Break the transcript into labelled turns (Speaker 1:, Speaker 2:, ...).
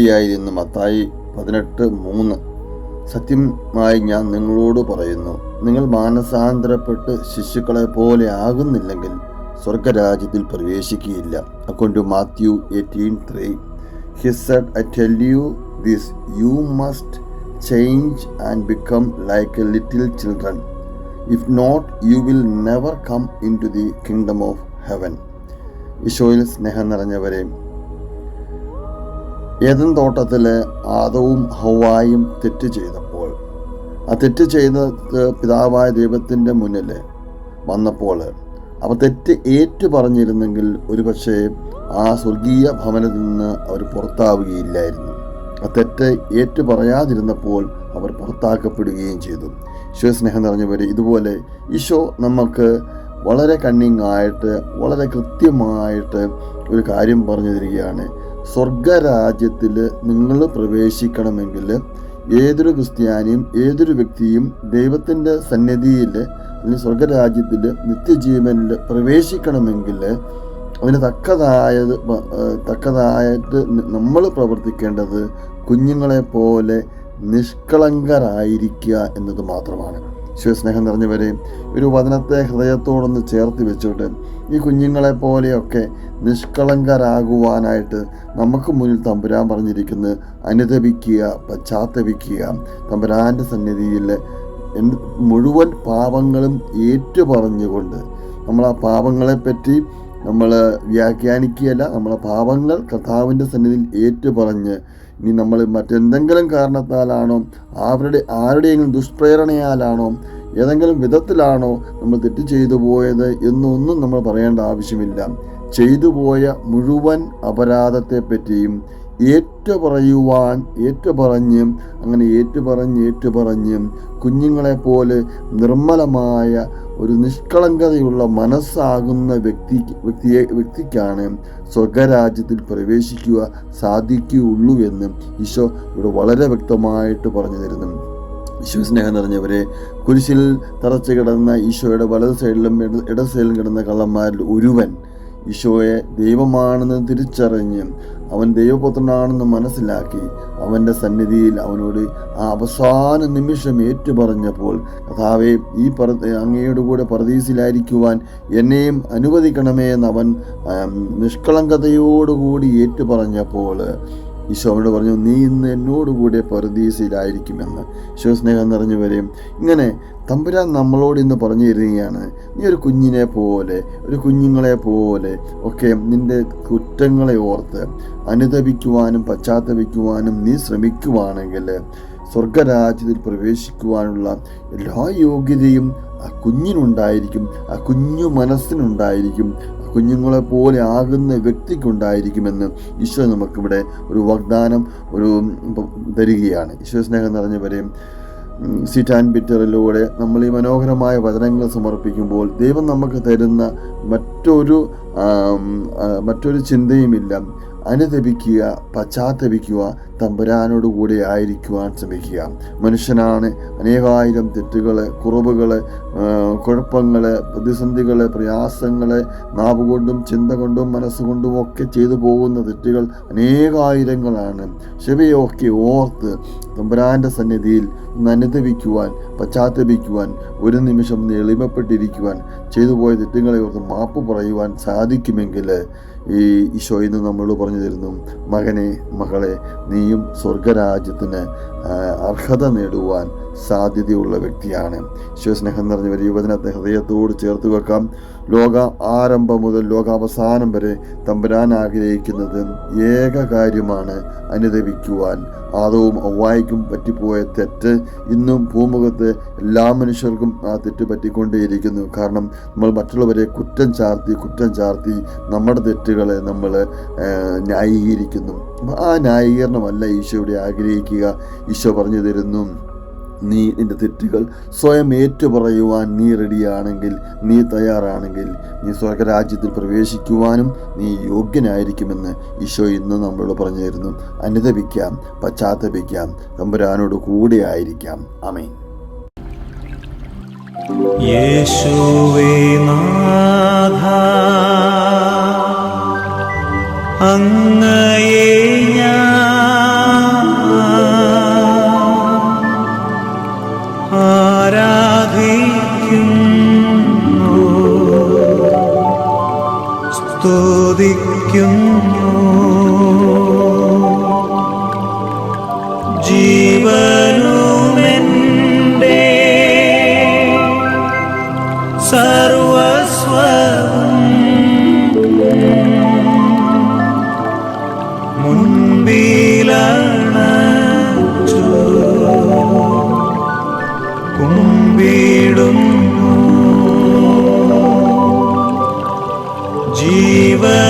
Speaker 1: മതിയായിരുന്നു മത്തായി പതിനെട്ട് മൂന്ന്. സത്യമായി ഞാൻ നിങ്ങളോട് പറയുന്നു നിങ്ങൾ മാനസാന്തരപ്പെട്ട് ശിശുക്കളെ പോലെ ആകുന്നില്ലെങ്കിൽ സ്വർഗരാജ്യത്തിൽ പ്രവേശിക്കുകയില്ല. Account Matthew eighteen three he said said I tell you this you must change and become like a little children if not you will never come into the kingdom of heaven ഈശോയിൽ സ്നേഹം നിറഞ്ഞവരെ ഏതൻ തോട്ടത്തിലെ ആദവും ഹവായും തെറ്റ് ചെയ്തപ്പോൾ ആ തെറ്റ് ചെയ്തത് പിതാവായ ദൈവത്തിന്റെ മുന്നിൽ വന്നപ്പോൾ അവ തെറ്റ് ഏറ്റു പറഞ്ഞിരുന്നെങ്കിൽ ഒരുപക്ഷെ ആ സ്വർഗീയ ഭവനത്തിൽ നിന്ന് അവർ പുറത്താവുകയില്ലായിരുന്നു. ആ തെറ്റ് ഏറ്റു പറയാതിരുന്നപ്പോൾ അവർ പുറത്താക്കപ്പെടുകയും ചെയ്തു. ഈശോ സ്നേഹം നിറഞ്ഞവർ ഇതുപോലെ ഈശോ നമുക്ക് വളരെ കണ്ണിങ്ങായിട്ട് വളരെ കൃത്യമായിട്ട് ഒരു കാര്യം പറഞ്ഞു തരികയാണ്. സ്വർഗരാജ്യത്തിൽ നിങ്ങൾ പ്രവേശിക്കണമെങ്കിൽ ഏതൊരു ക്രിസ്ത്യാനിയും ഏതൊരു വ്യക്തിയും ദൈവത്തിന്റെ സന്നിധിയിൽ അല്ലെങ്കിൽ സ്വർഗരാജ്യത്തിൽ നിത്യജീവനിൽ പ്രവേശിക്കണമെങ്കിൽ അതിന് തക്കതായത് തക്കതായിട്ട് നമ്മൾ പ്രവർത്തിക്കേണ്ടത് കുഞ്ഞുങ്ങളെ പോലെ നിഷ്കളങ്കരായിരിക്കുക എന്നത് മാത്രമാണ്. ശിവസ്നേഹം നിറഞ്ഞവരെ ഒരു വചനത്തെ ഹൃദയത്തോടൊന്ന് ചേർത്ത് വെച്ചിട്ട് ഈ കുഞ്ഞുങ്ങളെ പോലെയൊക്കെ നിഷ്കളങ്കരാകുവാനായിട്ട് നമുക്ക് മുന്നിൽ തമ്പുരാൻ പറഞ്ഞിരിക്കുന്ന. അനുദപിക്കുക പശ്ചാത്തപിക്കുക. തമ്പുരാന്റെ സന്നിധിയിൽ മുഴുവൻ പാപങ്ങളും ഏറ്റുപറഞ്ഞുകൊണ്ട് നമ്മൾ ആ പാപങ്ങളെപ്പറ്റി നമ്മൾ വ്യാഖ്യാനിക്കുകയല്ല നമ്മളെ പാപങ്ങൾ കർത്താവിന്റെ സന്നിധിയിൽ ഏറ്റുപറഞ്ഞ് ഇനി നമ്മൾ മറ്റെന്തെങ്കിലും കാരണത്താലാണോ അവരുടെ ആരുടെയെങ്കിലും ദുഷ്പ്രേരണയാലാണോ ഏതെങ്കിലും വിധത്തിലാണോ നമ്മൾ തെറ്റ് ചെയ്തു പോയത് എന്നൊന്നും നമ്മൾ പറയേണ്ട ആവശ്യമില്ല. ചെയ്തു പോയ മുഴുവൻ അപരാധത്തെ പറ്റിയും ഏറ്റുപറയുവാൻ ഏറ്റുപറഞ്ഞ് അങ്ങനെ ഏറ്റുപറഞ്ഞ് ഏറ്റുപറഞ്ഞ് കുഞ്ഞുങ്ങളെ പോലെ നിർമ്മലമായ ഒരു നിഷ്കളങ്കതയുള്ള മനസ്സാകുന്ന വ്യക്തി വ്യക്തിയെ വ്യക്തിക്കാണ് സ്വർഗരാജ്യത്തിൽ പ്രവേശിക്കുക സാധിക്കുകയുള്ളൂ എന്ന് ഈശോ ഇവിടെ വളരെ വ്യക്തമായിട്ട് പറഞ്ഞു തരുന്നു. ഈശോ സ്നേഹം നിറഞ്ഞവരെ കുരിശിൽ തറച്ചു കിടന്ന ഈശോയുടെ വലത് സൈഡിലും ഇട സൈഡിലും കിടന്ന കള്ളന്മാരിൽ ഒരുവൻ ഈശോയെ ദൈവമാണെന്ന് തിരിച്ചറിഞ്ഞ് അവൻ ദൈവപുത്രനാണെന്ന് മനസ്സിലാക്കി അവന്റെ സന്നിധിയിൽ അവനോട് ആ അവസാന നിമിഷം ഏറ്റുപറഞ്ഞപ്പോൾ കഥാവെ ഈ പറ അങ്ങയുടെ കൂടെ പ്രതീസിലായിരിക്കുവാൻ എന്നെയും അനുവദിക്കണമേ എന്ന് അവൻ നിഷ്കളങ്കതയോടുകൂടി ഏറ്റുപറഞ്ഞപ്പോൾ ഈശോ അവനോട് പറഞ്ഞു നീ ഇന്ന് എന്നോടുകൂടെ പരദീസയിലായിരിക്കുമെന്ന് ഈശോ സ്നേഹം നിറഞ്ഞവരെയും ഇങ്ങനെ തമ്പുരാൻ നമ്മളോട് ഇന്ന് പറഞ്ഞു തരികയാണ് നീ ഒരു കുഞ്ഞിനെ പോലെ ഒരു കുഞ്ഞുങ്ങളെ പോലെ ഒക്കെ നിന്റെ കുറ്റങ്ങളെ ഓർത്ത് അനുദപിക്കുവാനും പശ്ചാത്തപിക്കുവാനും നീ ശ്രമിക്കുവാണെങ്കിൽ സ്വർഗരാജ്യത്തിൽ പ്രവേശിക്കുവാനുള്ള എല്ലാ യോഗ്യതയും ആ കുഞ്ഞിനുണ്ടായിരിക്കും ആ കുഞ്ഞു മനസ്സിനുണ്ടായിരിക്കും. കുഞ്ഞുങ്ങളെ പോലെ ആകുന്ന വ്യക്തിക്കുണ്ടായിരിക്കുമെന്ന് ഈശോ നമുക്കിവിടെ ഒരു വാഗ്ദാനം ഒരു തരികയാണ്. ഈശോ സ്നേഹം നിറഞ്ഞവരെയും ആൻഡ് ബിറ്ററിലൂടെ നമ്മൾ ഈ മനോഹരമായ വചനങ്ങൾ സമർപ്പിക്കുമ്പോൾ ദൈവം നമുക്ക് തരുന്ന മറ്റൊരു മറ്റൊരു ചിന്തയുമില്ല. അനുദപിക്കുക പശ്ചാത്തപിക്കുക തമ്പുരാനോടുകൂടി ആയിരിക്കുവാൻ ശ്രമിക്കുക. മനുഷ്യനാണ് അനേകായിരം തെറ്റുകൾ കുറവുകൾ കുഴപ്പങ്ങൾ പ്രതിസന്ധികൾ പ്രയാസങ്ങൾ നാവ് കൊണ്ടും ചിന്ത കൊണ്ടും മനസ്സുകൊണ്ടും ഒക്കെ ചെയ്തു പോകുന്ന തെറ്റുകൾ അനേകായിരങ്ങളാണ്. ശിവയൊക്കെ ഓർത്ത് തമ്പുരാന്റെ സന്നിധിയിൽ ഒന്ന് അനുദപിക്കുവാൻ പശ്ചാത്തപിക്കുവാൻ ഒരു നിമിഷം എളിമപ്പെട്ടിരിക്കുവാൻ ചെയ്തു പോയ തെറ്റുകളെ ഓർത്ത് മാപ്പ് പറയുവാൻ സാധിക്കുമെങ്കിൽ ഈ ഈശോ ഇന്ന് നമ്മളോട് പറഞ്ഞു തരുന്നു മകനെ മകളെ നീയും സ്വർഗരാജ്യത്തിന് അർഹത നേടുവാൻ സാധ്യതയുള്ള വ്യക്തിയാണ്. ശിവസ്നേഹം നിറഞ്ഞ ഒരു യുവജനത്തെ ഹൃദയത്തോട് ചേർത്ത് വെക്കാം. ലോക ആരംഭം മുതൽ ലോകാവസാനം വരെ തമ്പുരാൻ ആഗ്രഹിക്കുന്നത് ഏക കാര്യമാണ് അനുദപിക്കുവാൻ. ആദവും ഔവായിക്കും പറ്റിപ്പോയ തെറ്റ് ഇന്നും ഭൂമുഖത്ത് എല്ലാ മനുഷ്യർക്കും ആ തെറ്റ് പറ്റിക്കൊണ്ടേയിരിക്കുന്നു. കാരണം നമ്മൾ മറ്റുള്ളവരെ കുറ്റം ചാർത്തി കുറ്റം ചാർത്തി നമ്മുടെ തെറ്റുകളെ നമ്മൾ ന്യായീകരിക്കുന്നു. ആ ന്യായീകരണമല്ല ഈശോയുടെ ആഗ്രഹിക്കുക. ഈശോ പറഞ്ഞു തരുന്നു നീ നിന്റെ തെറ്റുകൾ സ്വയം ഏറ്റുപറയുവാൻ നീ റെഡിയാണെങ്കിൽ നീ തയ്യാറാണെങ്കിൽ നീ സ്വർഗരാജ്യത്തിൽ പ്രവേശിക്കുവാനും നീ യോഗ്യനായിരിക്കുമെന്ന് ഈശോ ഇന്ന് നമ്മളോട് പറഞ്ഞു തരുന്നു അനുദപിക്കാം പശ്ചാത്തപിക്കാം തമ്പുരാനോട് കൂടെ ആയിരിക്കാം. അമേൻ
Speaker 2: യേശുവേ നാഥ സ്തുതിക്കുന്നു സ്തുതിക്കുന്നു. ജീവനുമെൻ